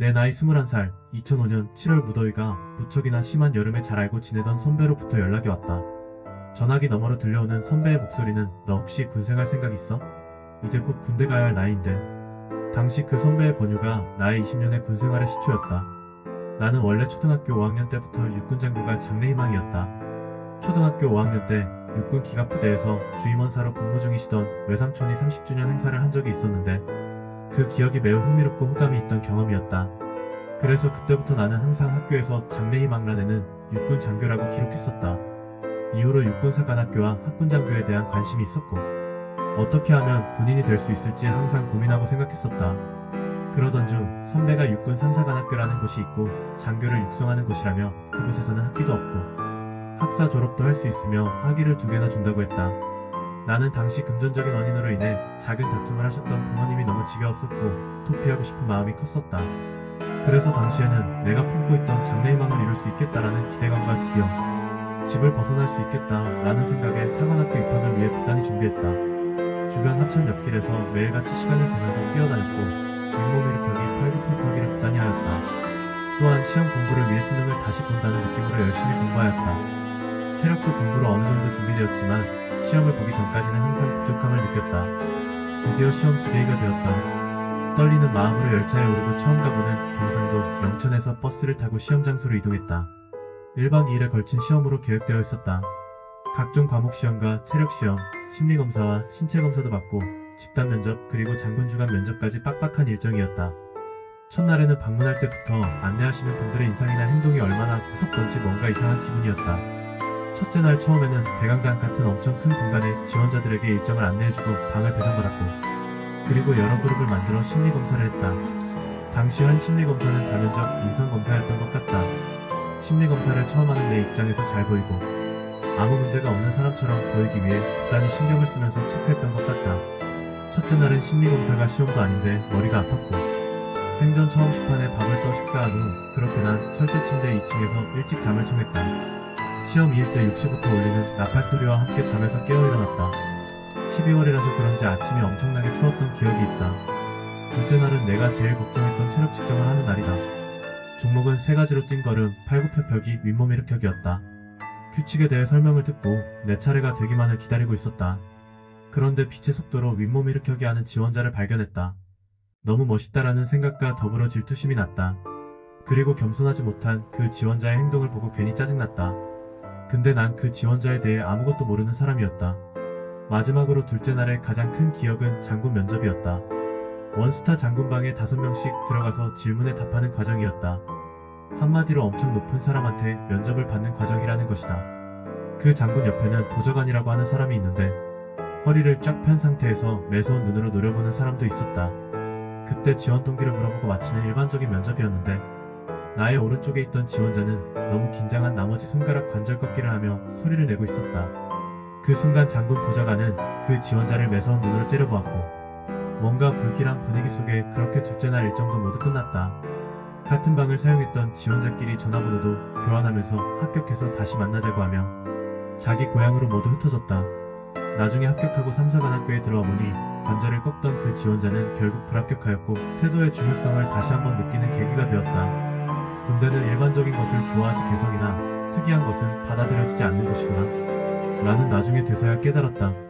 내 나이 21살, 2005년 7월 무더위가 무척이나 심한 여름에 잘 알고 지내던 선배로부터 연락이 왔다. 전화기 너머로 들려오는 선배의 목소리는 너 혹시 군 생활 생각 있어? 이제 곧 군대 가야 할 나이인데. 당시 그 선배의 권유가 나의 20년의 군 생활의 시초였다. 나는 원래 초등학교 5학년 때부터 육군 장교가 장래희망이었다. 초등학교 5학년 때 육군 기갑부대에서 주임원사로 복무 중이시던 외삼촌이 30주년 행사를 한 적이 있었는데 그 기억이 매우 흥미롭고 호감이 있던 경험이었다. 그래서 그때부터 나는 항상 학교에서 장래희망란에는 육군 장교라고 기록했었다. 이후로 육군사관학교와 학군장교에 대한 관심이 있었고 어떻게 하면 군인이 될 수 있을지 항상 고민하고 생각했었다. 그러던 중 선배가 육군 3사관학교라는 곳이 있고 장교를 육성하는 곳이라며 그곳에서는 학비도 없고 학사 졸업도 할 수 있으며 학위를 두 개나 준다고 했다. 나는 당시 금전적인 원인으로 인해 작은 다툼을 하셨던 부모님이 너무 지겨웠었고 도피하고 싶은 마음이 컸었다. 그래서 당시에는 내가 품고 있던 장래희망을 이룰 수 있겠다라는 기대감과 드디어 집을 벗어날 수 있겠다라는 생각에 사관학교 입학을 위해 부단히 준비했다. 주변 하천 옆길에서 매일같이 시간을 재면서 뛰어다녔고 윗몸 일으켜기, 팔굽혀펴기를 부단히 하였다. 또한 시험 공부를 위해 수능을 다시 본다는 느낌으로 열심히 공부하였다. 체력도 공부로 어느 정도 준비되었지만 시험을 보기 전까지는 항상 부족함을 느꼈다. 드디어 시험 디데이가 되었다. 떨리는 마음으로 열차에 오르고 처음 가보는 경상도 영천에서 버스를 타고 시험 장소로 이동했다. 1박 2일에 걸친 시험으로 계획되어 있었다. 각종 과목 시험과 체력 시험, 심리 검사와 신체 검사도 받고 집단 면접 그리고 장군 주간 면접까지 빡빡한 일정이었다. 첫날에는 방문할 때부터 안내하시는 분들의 인상이나 행동이 얼마나 무섭던지 뭔가 이상한 기분이었다. 첫째 날 처음에는 대강당 같은 엄청 큰 공간에 지원자들에게 일정을 안내해주고 방을 배정받았고 그리고 여러 그룹을 만들어 심리 검사를 했다. 당시 한 심리 검사는 다면적 인성 검사였던 것 같다. 심리 검사를 처음 하는 내 입장에서 잘 보이고 아무 문제가 없는 사람처럼 보이기 위해 부단히 신경을 쓰면서 체크했던 것 같다. 첫째 날은 심리 검사가 시험도 아닌데 머리가 아팠고 생전 처음 식판에 밥을 떠 식사한 후 그렇게 난 철제 침대 2층에서 일찍 잠을 청했다. 시험 2일째 6시부터 울리는 나팔 소리와 함께 잠에서 깨어 일어났다. 12월이라서 그런지 아침이 엄청나게 추웠던 기억이 있다. 둘째 날은 내가 제일 걱정했던 체력 측정을 하는 날이다. 종목은 세 가지로 뛴 걸음, 팔굽혀펴기, 윗몸 일으켜기였다. 규칙에 대해 설명을 듣고 내 차례가 되기만을 기다리고 있었다. 그런데 빛의 속도로 윗몸 일으켜기 하는 지원자를 발견했다. 너무 멋있다라는 생각과 더불어 질투심이 났다. 그리고 겸손하지 못한 그 지원자의 행동을 보고 괜히 짜증났다. 근데 난 그 지원자에 대해 아무것도 모르는 사람이었다. 마지막으로 둘째 날의 가장 큰 기억은 장군 면접이었다. 원스타 장군방에 다섯 명씩 들어가서 질문에 답하는 과정이었다. 한마디로 엄청 높은 사람한테 면접을 받는 과정이라는 것이다. 그 장군 옆에는 도저관이라고 하는 사람이 있는데 허리를 쫙 편 상태에서 매서운 눈으로 노려보는 사람도 있었다. 그때 지원 동기를 물어보고 마치는 일반적인 면접이었는데 나의 오른쪽에 있던 지원자는 너무 긴장한 나머지 손가락 관절 꺾기를 하며 소리를 내고 있었다. 그 순간 장군 보좌관은 그 지원자를 매서운 눈으로 째려보았고 뭔가 불길한 분위기 속에 그렇게 둘째 날 일정도 모두 끝났다. 같은 방을 사용했던 지원자끼리 전화번호도 교환하면서 합격해서 다시 만나자고 하며 자기 고향으로 모두 흩어졌다. 나중에 합격하고 3사관학교에 들어와 보니 관절을 꺾던 그 지원자는 결국 불합격하였고 태도의 중요성을 다시 한번 느끼는 계기가 되었다. 군대는 일반적인 것을 좋아하지 개성이나 특이한 것은 받아들여지지 않는 곳이구나. 라는 나중에 돼서야 깨달았다.